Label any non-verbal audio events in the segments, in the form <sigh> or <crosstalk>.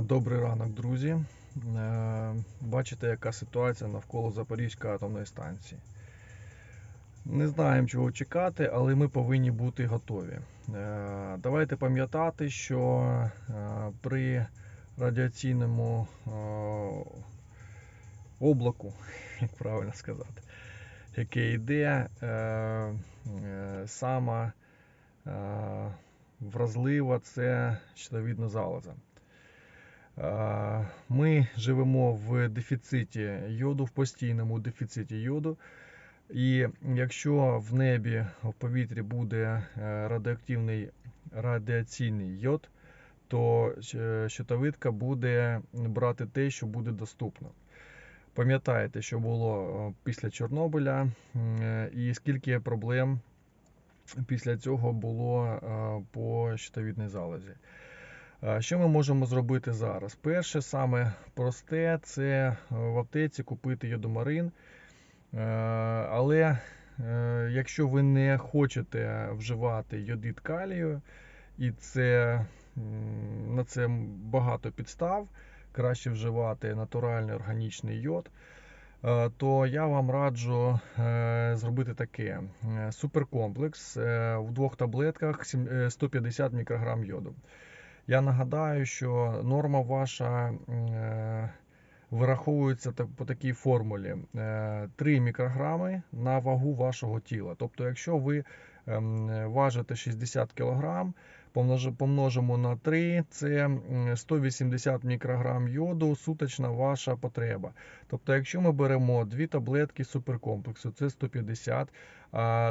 Добрий ранок, друзі. Е, Бачите, яка ситуація навколо Запорізької атомної станції. Не знаємо, чого чекати, але ми повинні бути готові. Е, Давайте пам'ятати, що е, при радіаційному облаку, <laughs> як правильно сказати, яке йде, сама вразлива це щитовідна залоза. Ми живемо в дефіциті йоду, в постійному дефіциті йоду. І якщо в небі в повітрі буде е, радіоактивний радіаційний йод, то е, щитовидка буде брати те, що буде доступно. Пам'ятаєте, що було е, після Чорнобиля, і скільки проблем після цього було по щитовідній залозі. Що ми можемо зробити зараз? Перше, саме просте, це е, в аптеці купити йодомарин. Е, Але е, якщо ви не хочете вживати йодид калію, і це, на це багато підстав, краще вживати натуральний органічний йод, то я вам раджу зробити таке: суперкомплекс в двох таблетках е, 150 мікрограм йоду. Я нагадаю, що норма ваша е, вираховується по такій формулі: е, 3 мікрограми на вагу вашого тіла. Тобто, якщо ви ем, важите 60 кг, помножимо на 3, це 180 мікрограм йоду, суточна ваша потреба. Тобто, якщо ми беремо дві таблетки суперкомплексу, це 150,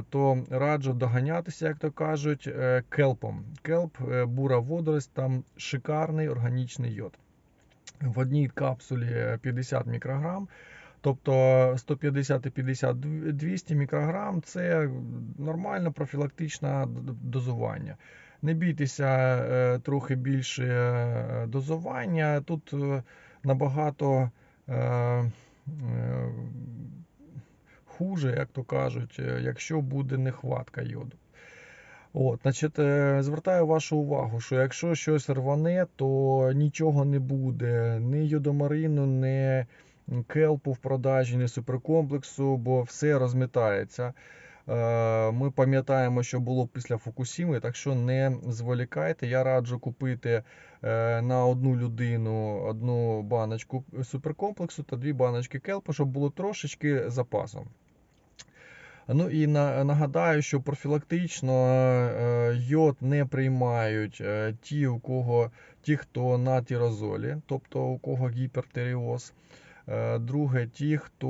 то раджу доганятися, як то кажуть, е, келпом. Келп, е, бура водорость, там шикарний органічний йод. В одній капсулі 50 мікрограм. Тобто 150 і 50 200 мікрограм це нормальне профілактичне дозування. Не бійтеся е, трохи більше е, дозування. Тут е, набагато хуже, як то кажуть, якщо буде нехватка йоду. От, значить, звертаю вашу увагу, що якщо щось рване, то нічого не буде, ні йодомарину, ні келпу в продажі, ні суперкомплексу, бо все розмітається. Е, Ми пам'ятаємо, що було після Фукусіми, так що не зволікайте. Я раджу купити е, на одну людину одну баночку суперкомплексу та дві баночки келпу, щоб було трошечки запасом. Ну і на- нагадаю, що профілактично е, йод не приймають ті, у кого ті, хто на тірозолі, тобто у кого гіпертеріоз. Е, Друге, ті, хто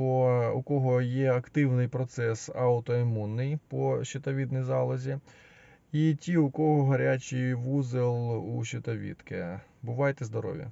у кого є активний процес аутоімунний по щитовідній залозі. І ті, у кого гарячий вузел у щитовідки. Бувайте здорові!